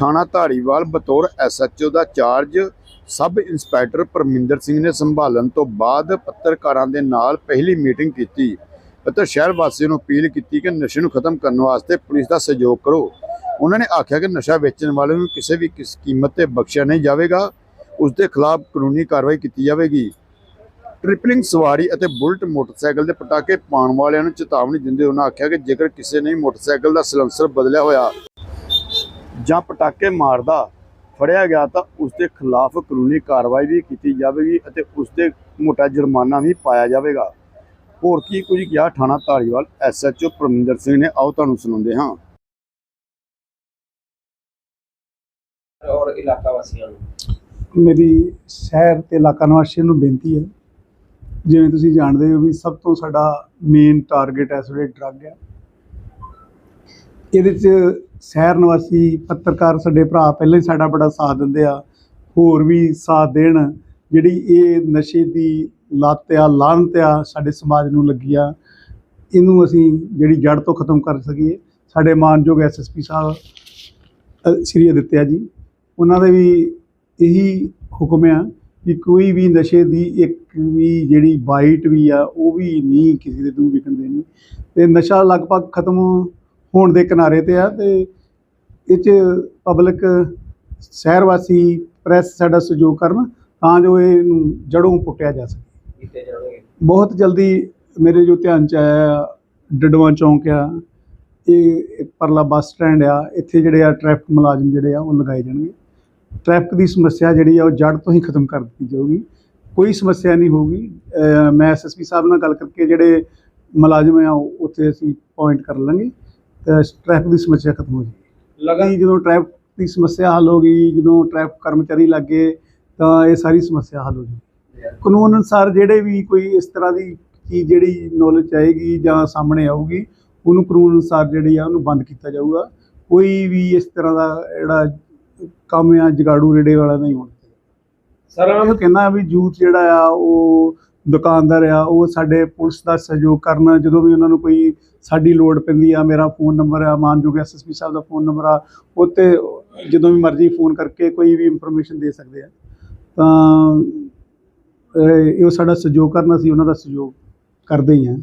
ਥਾਣਾ ਧਾਰੀਵਾਲ ਬਤੌਰ ਐਸਐਚਓ ਦਾ charge sub inspector Parminder Singh ਨੇ ਸੰਭਾਲਣ ਤੋਂ ਬਾਅਦ ਪੱਤਰਕਾਰਾਂ ਦੇ ਨਾਲ ਪਹਿਲੀ ਮੀਟਿੰਗ ਕੀਤੀ। ਅਤੇ ਸ਼ਹਿਰ ਵਾਸੀਆਂ ਨੂੰ ਅਪੀਲ ਕੀਤੀ ਕਿ ਨਸ਼ੇ ਨੂੰ ਖਤਮ ਕਰਨ ਵਾਸਤੇ ਪੁਲਿਸ ਦਾ ਸਹਿਯੋਗ ਕਰੋ। ਉਹਨਾਂ ਨੇ ਆਖਿਆ ਕਿ ਨਸ਼ਾ ਵੇਚਣ ਵਾਲੇ ਨੂੰ ਕਿਸੇ ਵੀ ਕਿਸ ਕੀਮਤ ਤੇ ਬਖਸ਼ਿਆ ਨਹੀਂ ਜਾਵੇਗਾ। ਉਸ ਦੇ ਖਿਲਾਫ ਕਾਨੂੰਨੀ ਕਾਰਵਾਈ ਕੀਤੀ ਜਾਵੇਗੀ। ਟ੍ਰਿਪਲਿੰਗ ਸਵਾਰੀ ਅਤੇ ਬੁਲਟ ਮੋਟਰਸਾਈਕਲ ਦੇ ਪਟਾਕੇ ਪਾਉਣ ਵਾਲਿਆਂ ਨੂੰ ਚੇਤਾਵਨੀ ਦਿੰਦੇ ਉਹਨਾਂ ਆਖਿਆ ਕਿ ਜੇਕਰ ਕਿਸੇ ਨੇ ਮੋਟਰਸਾਈਕਲ ਦਾ ਸਿਲੰਸਰ ਬਦਲਿਆ ਹੋਇਆ ਜਾਂ ਪਟਾਕੇ ਮਾਰਦਾ ਫੜਿਆ ਗਿਆ ਤਾਂ ਉਸ ਦੇ ਖਿਲਾਫ ਕਾਨੂੰਨੀ ਕਾਰਵਾਈ ਵੀ ਕੀਤੀ ਜਾਵੇਗੀ ਅਤੇ ਉਸ ਤੇ ਮੋਟਾ ਜੁਰਮਾਨਾ ਵੀ ਪਾਇਆ ਜਾਵੇਗਾ। ਹੋਰ ਕੀ ਕੁਝ ਕਿਹਾ ਥਾਣਾ ਧਾਰੀਵਾਲ? ਐਸਐਚਓ ਪਰਮਿੰਦਰ ਸਿੰਘ ਨੇ ਆਓ ਤੁਹਾਨੂੰ ਸੁਣਾਉਂਦੇ ਹਾਂ। ਔਰ ਇਲਾਕਾ ਵਾਸੀਆਂ ਨੂੰ? ਮੇਰੀ ਸ਼ਹਿਰ ਤੇ ਇਲਾਕਾ ਨਿਵਾਸੀਆਂ ਨੂੰ ਬੇਨਤੀ ਹੈ ਜਿਵੇਂ ਤੁਸੀਂ ਜਾਣਦੇ ਹੋ ਵੀ ਸਭ ਤੋਂ ਸਾਡਾ ਮੇਨ ਟਾਰਗੇਟ ਇਸ ਵੇਲੇ ਡਰੱਗ ਹੈ। ਇਹਦੇ 'ਚ ਸ਼ਹਿਰ ਨਿਵਾਸੀ ਪੱਤਰਕਾਰ ਸਾਡੇ ਭਰਾ ਪਹਿਲਾਂ ਹੀ ਸਾਡਾ ਬੜਾ ਸਾਥ ਦਿੰਦੇ ਆ, ਹੋਰ ਵੀ ਸਾਥ ਦੇਣ। ਜਿਹੜੀ ਇਹ ਨਸ਼ੇ ਦੀ ਲੱਤ ਆ, ਲਾਹਨਤ ਆ ਸਾਡੇ ਸਮਾਜ ਨੂੰ ਲੱਗੀ ਆ, ਇਹਨੂੰ ਅਸੀਂ ਜਿਹੜੀ ਜੜ ਤੋਂ ਖਤਮ ਕਰ ਸਕੀਏ। ਸਾਡੇ ਮਾਨਯੋਗ ਐਸਐਸਪੀ ਸਾਹਿਬ ਸ਼੍ਰੀ ਅਦਿੱਤਿਆ ਜੀ, ਉਹਨਾਂ ਦੇ ਵੀ ਇਹੀ ਹੁਕਮ ਆ ਕਿ ਕੋਈ ਵੀ ਨਸ਼ੇ ਦੀ ਇੱਕ ਵੀ ਜਿਹੜੀ ਬਾਈਟ ਵੀ ਆ, ਉਹ ਵੀ ਨਹੀਂ ਕਿਸੇ ਦੇ ਤੋਂ ਵਿਕਣ ਦੇਣੀ। ਤੇ ਨਸ਼ਾ ਲਗਭਗ ਖਤਮ ਹੋਣ ਦੇ ਕਿਨਾਰੇ ਤੇ ਆ ਤੇ ਇਹ 'ਚ ਪਬਲਿਕ ਸ਼ਹਿਰ ਵਾਸੀ ਪ੍ਰੈਸ ਸਾਡਾ ਸਹਿਯੋਗ ਕਰਨ ਤਾਂ ਜੋ ਇਹਨੂੰ ਜੜੋਂ ਪੁੱਟਿਆ ਜਾ ਸਕੇ। ਬਹੁਤ ਜਲਦੀ ਮੇਰੇ ਜੋ ਧਿਆਨ ਚ ਆਇਆ ਡਡਵਾ ਚੌਂਕ ਆ ਇਹ ਪਰਲਾ ਬੱਸ ਸਟੈਂਡ ਆ ਇੱਥੇ ਜਿਹੜੇ ਆ ਟ੍ਰੈਫਿਕ ਮੁਲਾਜ਼ਮ ਜਿਹੜੇ ਆ ਉਹ ਲਗਾਏ ਜਾਣਗੇ। ਟ੍ਰੈਫਿਕ ਦੀ ਸਮੱਸਿਆ ਜਿਹੜੀ ਆ ਉਹ ਜੜ ਤੋਂ ਹੀ ਖਤਮ ਕਰ ਦਿੱਤੀ ਜਾਊਗੀ। ਕੋਈ ਸਮੱਸਿਆ ਨਹੀਂ ਹੋਊਗੀ। ਮੈਂ ਐਸਐਸਪੀ ਸਾਹਿਬ ਨਾਲ ਗੱਲ ਕਰਕੇ ਜਿਹੜੇ ਮੁਲਾਜ਼ਮ ਆ ਉਹ ਉੱਥੇ ਅਸੀਂ ਪੁਆਇੰਟ ਕਰ ਲਾਂਗੇ। ਟ੍ਰੈਫਿਕ ਦੀ ਸਮੱਸਿਆ ਖਤਮ ਹੋ ਜਾਏਗੀ ਲਗਾ ਕਿ ਜਦੋਂ ਟ੍ਰੈਫਿਕ ਦੀ ਸਮੱਸਿਆ ਹੱਲ ਹੋ ਗਈ ਜਦੋਂ ਟ੍ਰੈਫਿਕ ਕਰਮਚਾਰੀ ਲੱਗੇ ਤਾਂ ਇਹ ਸਾਰੀ ਸਮੱਸਿਆ ਹੱਲ ਹੋ ਜਾਊਗੀ ਕਾਨੂੰਨ ਅਨੁਸਾਰ ਜਿਹੜੇ ਵੀ ਕੋਈ ਇਸ ਤਰ੍ਹਾਂ ਦੀ ਚੀਜ਼ ਜਿਹੜੀ ਨੌਲੇਜ ਆਏਗੀ ਜਾਂ ਸਾਹਮਣੇ ਆਊਗੀ ਉਹਨੂੰ ਕਾਨੂੰਨ ਅਨੁਸਾਰ ਜਿਹੜੀ ਆ ਉਹਨੂੰ ਬੰਦ ਕੀਤਾ ਜਾਊਗਾ। ਕੋਈ ਵੀ ਇਸ ਤਰ੍ਹਾਂ ਦਾ ਜਿਹੜਾ ਕੰਮ ਆ ਜਗਾੜੂ ਰੇੜੇ ਵਾਲਾ ਨਹੀਂ ਹੋਣਾ ਸਰ ਇਹ ਕਹਿੰਦਾ ਵੀ ਯੂਥ ਜਿਹੜਾ ਆ ਉਹ ਦੁਕਾਨਦਾਰ ਆ, ਉਹ ਸਾਡੇ ਪੁਲਿਸ ਦਾ ਸਹਿਯੋਗ ਕਰਨ, ਜਦੋਂ ਵੀ ਉਹਨਾਂ ਨੂੰ ਕੋਈ ਸਾਡੀ ਲੋੜ ਪੈਂਦੀ ਆ, ਮੇਰਾ ਫੋਨ ਨੰਬਰ ਆ, ਮਾਨਯੋਗ ਐਸਐਸਪੀ ਸਾਹਿਬ ਦਾ ਫੋਨ ਨੰਬਰ ਆ ਉੱਤੇ ਜਦੋਂ ਵੀ ਮਰਜ਼ੀ ਫੋਨ ਕਰਕੇ ਕੋਈ ਵੀ ਇਨਫੋਰਮੇਸ਼ਨ ਦੇ ਸਕਦੇ ਆ। ਤਾਂ, ਇਹ ਇਹ ਸਾਡਾ ਸਹਿਯੋਗ ਕਰਨਾ ਸੀ ਉਹਨਾਂ ਦਾ ਸਹਿਯੋਗ ਕਰਦੇ ਹੀ ਆ।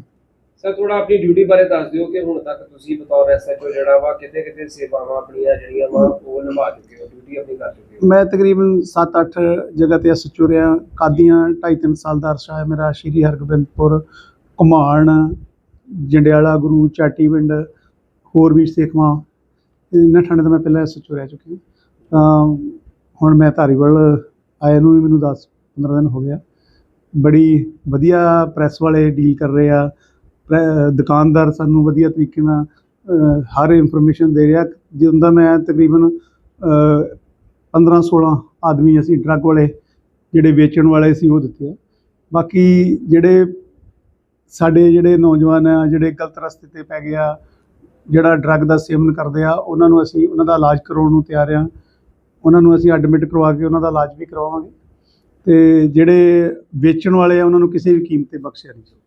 ਸਰ ਥੋੜਾ ਆਪਣੀ ਡਿਊਟੀ ਬਾਰੇ ਦੱਸ ਦਿਓ ਕਿ ਹੁਣ ਤੱਕ ਤੁਸੀਂ ਬਤੌਰ ਐਸਐਚਓ ਜਿਹੜਾ ਵਾ, ਕਿਤੇ ਕਿਤੇ ਸੇਵਾਵਾਂ ਆਪਣੀਆਂ ਜਿਹੜੀਆਂ ਵਾ, ਉਹ ਨਿਭਾ ਚੁੱਕੇ ਹੋ ਡਿਊਟੀ ਆਪਣੀ ਕਰ ਚੁੱਕੇ ਹੋ। ਮੈਂ ਤਕਰੀਬਨ 7-8 ਜਗ੍ਹਾ ਤੇ ਐਸਐਚਓ ਰਿਹਾ, ਕਾਦੀਆਂ 2.5-3 ਸਾਲ ਦਾ ਅਰਸਾ ਹੈ ਮੇਰਾ, ਸ਼੍ਰੀ ਹਰਗੋਬਿੰਦਪੁਰ, ਘੁਮਾਣ, ਜੰਡਿਆਲਾ ਗੁਰੂ, ਚਾਟੀ ਪਿੰਡ, ਹੋਰ ਵੀ ਸੇਖਵਾਂ ਇਹਨਾਂ ਠੰਡੇ ਤੋਂ ਮੈਂ ਪਹਿਲਾਂ ਐਸਐਚਓ ਰਹਿ ਚੁੱਕੀ ਤਾਂ ਹੁਣ ਮੈਂ ਧਾਰੀਵਾਲ ਆਏ ਨੂੰ ਵੀ ਮੈਨੂੰ 10-15 ਦਿਨ ਹੋ ਗਿਆ। ਬੜੀ ਵਧੀਆ ਪ੍ਰੈਸ ਵਾਲੇ ਡੀਲ ਕਰ ਰਹੇ ਆ ਦੁਕਾਨਦਾਰ ਸਾਨੂੰ ਵਧੀਆ ਤਰੀਕੇ ਨਾਲ ਹਰ ਇਨਫੋਰਮੇਸ਼ਨ ਦੇ ਰਿਹਾ। ਜਦੋਂ ਦਾ ਮੈਂ ਤਕਰੀਬਨ ਅਹ, 15 16 ਆਦਮੀ ਅਸੀਂ ਡਰੱਗ ਵਾਲੇ ਜਿਹੜੇ ਵੇਚਣ ਵਾਲੇ ਸੀ ਉਹ ਦਿੱਤੇ ਆ। ਬਾਕੀ ਜਿਹੜੇ ਸਾਡੇ ਜਿਹੜੇ ਨੌਜਵਾਨ ਆ ਜਿਹੜੇ ਗਲਤ ਰਸਤੇ ਤੇ ਪੈ ਗਏ ਆ ਜਿਹੜਾ ਡਰੱਗ ਦਾ ਸੇਵਨ ਕਰਦੇ ਆ ਉਹਨਾਂ ਨੂੰ ਅਸੀਂ ਉਹਨਾਂ ਦਾ ਇਲਾਜ ਕਰਾਉਣ ਨੂੰ ਤਿਆਰ ਆ। ਉਹਨਾਂ ਨੂੰ ਅਸੀਂ ਐਡਮਿਟ ਕਰਵਾ ਕੇ ਉਹਨਾਂ ਦਾ ਇਲਾਜ ਵੀ ਕਰਵਾਵਾਂਗੇ ਤੇ ਜਿਹੜੇ ਵੇਚਣ ਵਾਲੇ ਆ ਉਹਨਾਂ ਨੂੰ ਕਿਸੇ ਵੀ ਕੀਮਤ ਤੇ ਬਖਸ਼ਿਆ ਨਹੀਂ ਜਾਊਗਾ